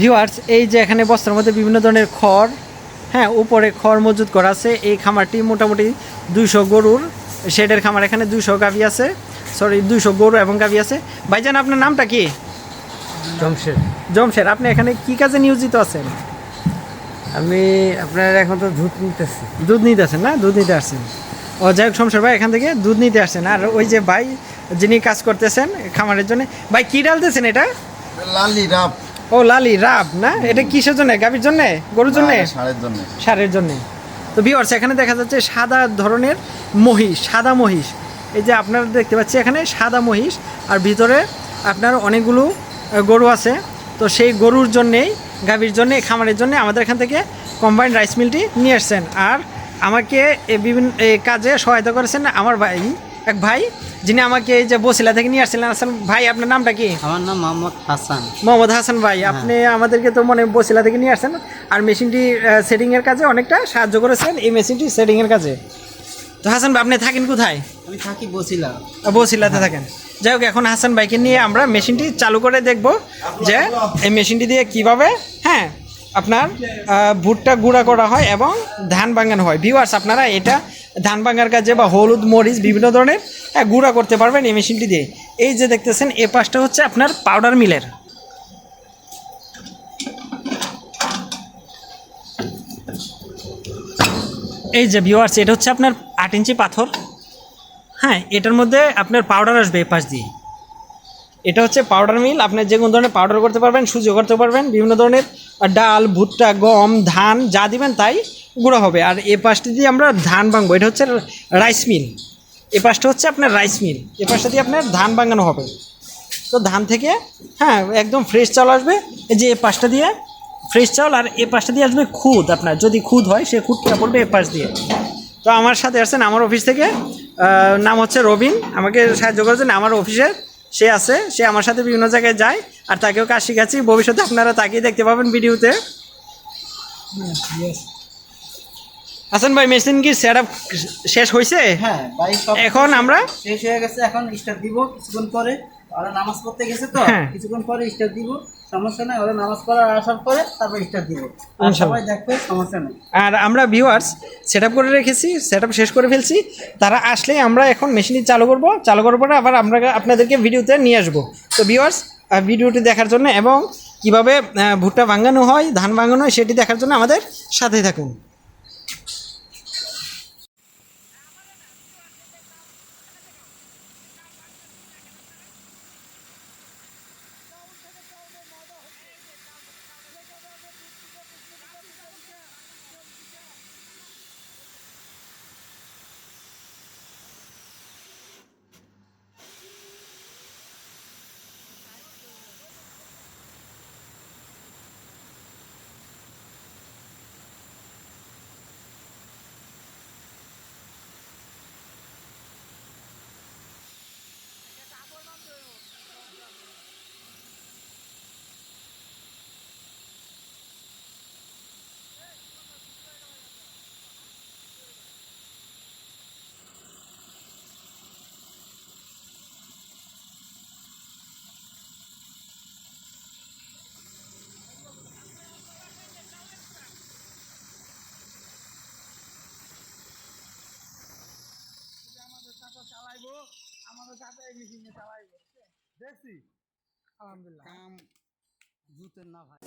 Viewers এই যে এখানে বস্তার মধ্যে বিভিন্ন ধরনের খড় হ্যাঁ উপরে খড় মজুত করা আছে। এই খামারটি মোটামুটি দুইশো গরুর শেডের খামার এখানে দুইশো গাভি আছে। সরি দুইশো গরু এবং গাভি আছে। ভাইজান আপনার নামটা কি? জমশের জমশের আপনি এখানে কি কাজে নিয়োজিত আছেন? আমি আপনার এখন তো দুধ নিতেছি। দুধ নিতে আসেন না? দুধ নিতে আসছেন ও যাই হোক শমশের ভাই এখান থেকে দুধ নিতে আসছেন আর ওই যে ভাই যিনি কাজ করতেছেন খামারের জন্য ভাই কি ডালতেছেন এটা? লালি রাপ ও লালি রাব না? এটা কিসের জন্য? গাভীর জন্য? গরুর জন্য? সারের জন্য। সারের জন্য। তো ভিওয়ার্স এখানে দেখা যাচ্ছে সাদা ধরনের মহিষ সাদা মহিষ। এই যে আপনারা দেখতে পাচ্ছি এখানে সাদা মহিষ আর ভিতরে আপনার অনেকগুলো গরু আছে। তো সেই গরুর জন্যেই গাভীর জন্য খামারের জন্য আমাদের এখান থেকে কম্বাইন্ড রাইস মিলটি নিয়ে এসছেন আর আমাকে বিভিন্ন কাজে সহায়তা করেছেন আমার ভাই। এক ভাই যিনি আমাকে এই যে বসিলা থেকে নিয়ে আসছিলেন আসেন ভাই আপনার নামটা কি? আমার নাম মোহাম্মদ হাসান। মোহাম্মদ হাসান ভাই আপনি আমাদেরকে তো মনে বসিলা থেকে নিয়ে আসছেন আর মেশিনটি সেটিং এর কাজে অনেকটা সাহায্য করেছেন এই মেশিনটি সেটিং এর কাজে। তো হাসান ভাই আপনি থাকেন কোথায়? আমি থাকি বসিলা। বসিলাতে থাকেন। যাই হোক এখন হাসান ভাইকে নিয়ে আমরা মেশিনটি চালু করে দেখব যে এই মেশিনটি দিয়ে কীভাবে হ্যাঁ আপনার ভুট্টা গুঁড়া করা হয় এবং ধান ভাঙানো হয়। ভিউয়ার্স আপনারা এটা ধান ভাঙার কাজে বা হলুদ, মরিচ, বিভিন্ন ধরনের গুঁড়া করতে পারবেন এই মেশিনটি দিয়ে। এই যে দেখতেছেন, এ পাশটা হচ্ছে আপনার পাউডার মিলের। এই যে ভিউয়ার্স এটা হচ্ছে আপনার আট ইঞ্চি পাথর। হ্যাঁ এটার মধ্যে আপনার পাউডার আসবে এ পাশ দিয়ে। এটা হচ্ছে পাউডার মিল, আপনি যে কোনো ধরনের পাউডার করতে পারবেন সুজিও করতে পারবেন, বিভিন্ন ধরনের ডাল, ভুট্টা, গম, ধান, যা দিবেন তাই গুঁড়ো হবে। আর এ পাশটি দিয়ে আমরা ধান ভাঙবো। এটা হচ্ছে রাইস মিল। এ পাশটা হচ্ছে আপনার রাইস মিল। এ পাশটা দিয়ে আপনার ধান ভাঙানো হবে। তো ধান থেকে হ্যাঁ একদম ফ্রেশ চাল আসবে। এই যে এ পাশটা দিয়ে ফ্রেশ চাল আর এ পাশটা দিয়ে আসবে খুদ আপনার। যদি খুদ হয়, সে খুদটা পড়বে এ পাশ দিয়ে। তো আমার সাথে আসছেন আমার অফিস থেকে নাম হচ্ছে রবিন। আমাকে সাহায্য করেছেন আমার অফিসের সে আছে। সে আমার সাথে বিভিন্ন জায়গায় যায় আর তাকেও কাজ শিখাচ্ছি ভবিষ্যতে আপনারা তাকেই দেখতে পাবেন ভিডিওতে। হাসান ভাই মেশিন কি সেট শেষ হয়েছে হ্যাঁ সব এখন আমরা শেষ হয়ে গেছে এখন স্টার্ট দিব কিছুক্ষণ পরে। ওরা নামাজ পড়তে গেছে তো হ্যাঁ। কিছুক্ষণ পরে স্টার্ট দিব সমস্যা নাই ওরা নামাজ পড়ার আসার পরে তারপর স্টার্ট দিব। আর সবাই দেখবে সমস্যা নেই। আর আমরা ভিউয়ার্স সেট করে রেখেছি সেট শেষ করে ফেলছি। তারা আসলেই আমরা এখন মেশিনটি চালু করব চালু করার পরে আবার আমরা আপনাদেরকে ভিডিওতে নিয়ে আসব। তো ভিউয়ার্স ভিডিওটি দেখার জন্য এবং কীভাবে ভুট্টা ভাঙানো হয় ধান ভাঙানো হয় সেটি দেখার জন্য আমাদের সাথেই থাকুন। কাম জুতের না ভাই।